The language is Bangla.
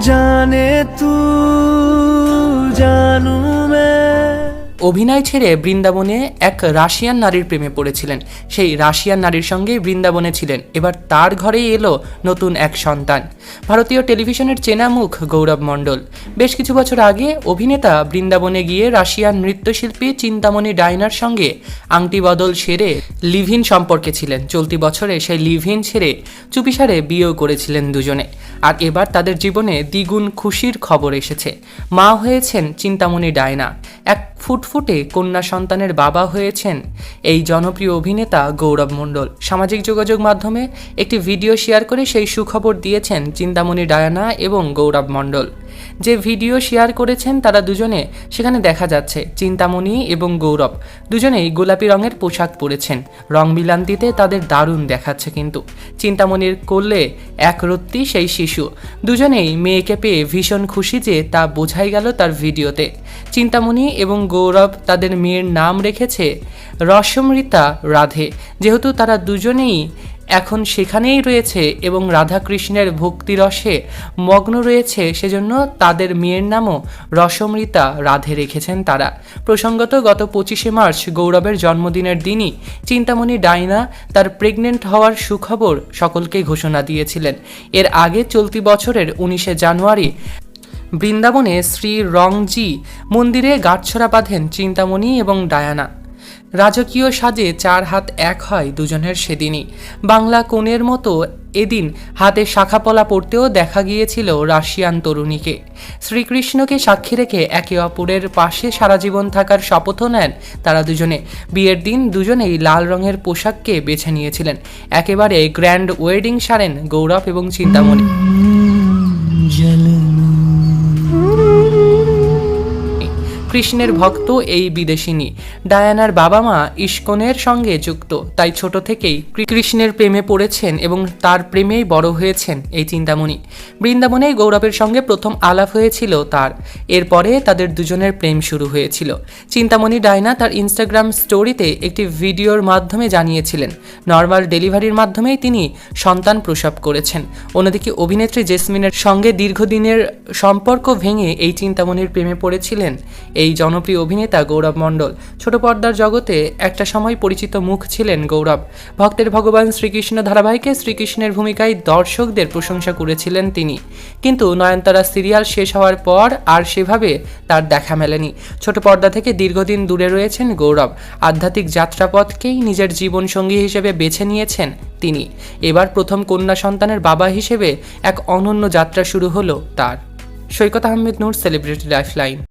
জানে তু, জানু অভিনয় ছেড়ে বৃন্দাবনে এক রাশিয়ান নারীর প্রেমে পড়েছিলেন। সেই রাশিয়ান নারীর সঙ্গে বৃন্দাবনে ছিলেন। এবার তার ঘরেই এলো নতুন এক সন্তান। ভারতীয় টেলিভিশনের চেনা মুখ গৌরব মণ্ডল। বেশ কিছু বছর আগে অভিনেতা বৃন্দাবনে গিয়ে রাশিয়ান নৃত্যশিল্পী চিন্তামণি ডাইনার সঙ্গে আংটি বদল সেরে লিভিন সম্পর্কে ছিলেন। চলতি বছরে সেই লিভিন ছেড়ে চুপিসারে বিয়েও করেছিলেন দুজনে। আর এবার তাদের জীবনে দ্বিগুণ খুশির খবর এসেছে। মা হয়েছেন চিন্তামণি ডায়না। এক ফুটফুটে কন্যা সন্তানের বাবা হয়েছেন এই জনপ্রিয় অভিনেতা গৌরব মণ্ডল। সামাজিক যোগাযোগ মাধ্যমে একটি ভিডিও শেয়ার করে সেই সুখবর দিয়েছেন চিন্তামণি ডায়না এবং গৌরব মণ্ডল। যে ভিডিও শেয়ার করেছেন তারা দুজনে, সেখানে দেখা যাচ্ছে চিন্তামণি এবং গৌরব। দুজনেই গোলাপি রঙের পোশাক পরেছেন। রং মিলান্তিতে তাদের দারুণ দেখাচ্ছে কিন্তু। চিন্তামণির কোলে একরত্তি সেই শিশু। দুজনেই মেয়েকে পেয়ে ভীষণ খুশি যে তা বোঝাই গেল তার ভিডিওতে। চিন্তামণি এবং গৌরব তাদের মেয়ের নাম রেখেছে রসমৃতা রাধে। যেহেতু তারা দুজনেই এখন সেখানেই রয়েছে এবং রাধাকৃষ্ণের ভক্তিরসে মগ্ন রয়েছে, সেজন্য তাদের মেয়ের নামও রসমৃতা রাধে রেখেছেন তারা। প্রসঙ্গত গত পঁচিশে মার্চ গৌরবের জন্মদিনের দিনই চিন্তামণি ডাইনা তার প্রেগনেন্ট হওয়ার সুখবর সকলকে ঘোষণা দিয়েছিলেন। এর আগে চলতি বছরের উনিশে জানুয়ারি বৃন্দাবনে শ্রী রংজি মন্দিরে গাঁটছড়া বাঁধেন চিন্তামণি এবং ডায়ানা। রাজকীয় সাজে চার হাত এক হয় দুজনের সেদিনই। বাংলা কোণের মতো এদিন হাতে শাখাপলা পড়তেও দেখা গিয়েছিল রাশিয়ান তরুণীকে। শ্রীকৃষ্ণকে সাক্ষী রেখে একে অপরের পাশে সারা জীবন থাকার শপথও নেন তারা দুজনে। বিয়ের দিন দুজনেই লাল রঙের পোশাককে বেছে নিয়েছিলেন। একেবারে গ্র্যান্ড ওয়েডিং সারেন গৌরব এবং চিন্তামণি কৃষ্ণের ভক্ত এই বিদেশিনী। ডায়ানার বাবা মা ইস্কনের সঙ্গে যুক্ত, তাই ছোট থেকেই কৃষ্ণের প্রেমে পড়েছেন এবং তার প্রেমেই বড় হয়েছেন এই চিন্তামণি। বৃন্দাবনে গৌরবের সঙ্গে প্রথম আলাপ হয়েছিল তার। এরপরে তাদের দুজনের প্রেম শুরু হয়েছিল। চিন্তামণি ডায়না তার ইনস্টাগ্রাম স্টোরিতে একটি ভিডিওর মাধ্যমে জানিয়েছিলেন, নর্মাল ডেলিভারির মাধ্যমেই তিনি সন্তান প্রসব করেছেন। অন্যদিকে অভিনেত্রী জেসমিনের সঙ্গে দীর্ঘদিনের সম্পর্ক ভেঙে এই চিন্তামণির প্রেমে পড়েছিলেন এই জনপ্রিয় অভিনেতা গৌরব মণ্ডল। ছোট পর্দার জগতে একটা সময় পরিচিত মুখ ছিলেন গৌরব। ভক্তের ভগবান শ্রীকৃষ্ণ ধারাবাহিকে শ্রীকৃষ্ণের ভূমিকায় দর্শকদের প্রশংসা করেছিলেন তিনি। কিন্তু নয়নতারা সিরিয়াল শেষ হওয়ার পর আর সেভাবে তার দেখা মেলেনি। ছোট পর্দা থেকে দীর্ঘদিন দূরে রয়েছেন গৌরব। আধ্যাত্মিক যাত্রাপথকেই নিজের জীবনসঙ্গী হিসেবে বেছে নিয়েছেন তিনি। এবার প্রথম কন্যা সন্তানের বাবা হিসেবে এক অনন্য যাত্রা শুরু হলো তার। Saikat Ahmed Noor celebrity life line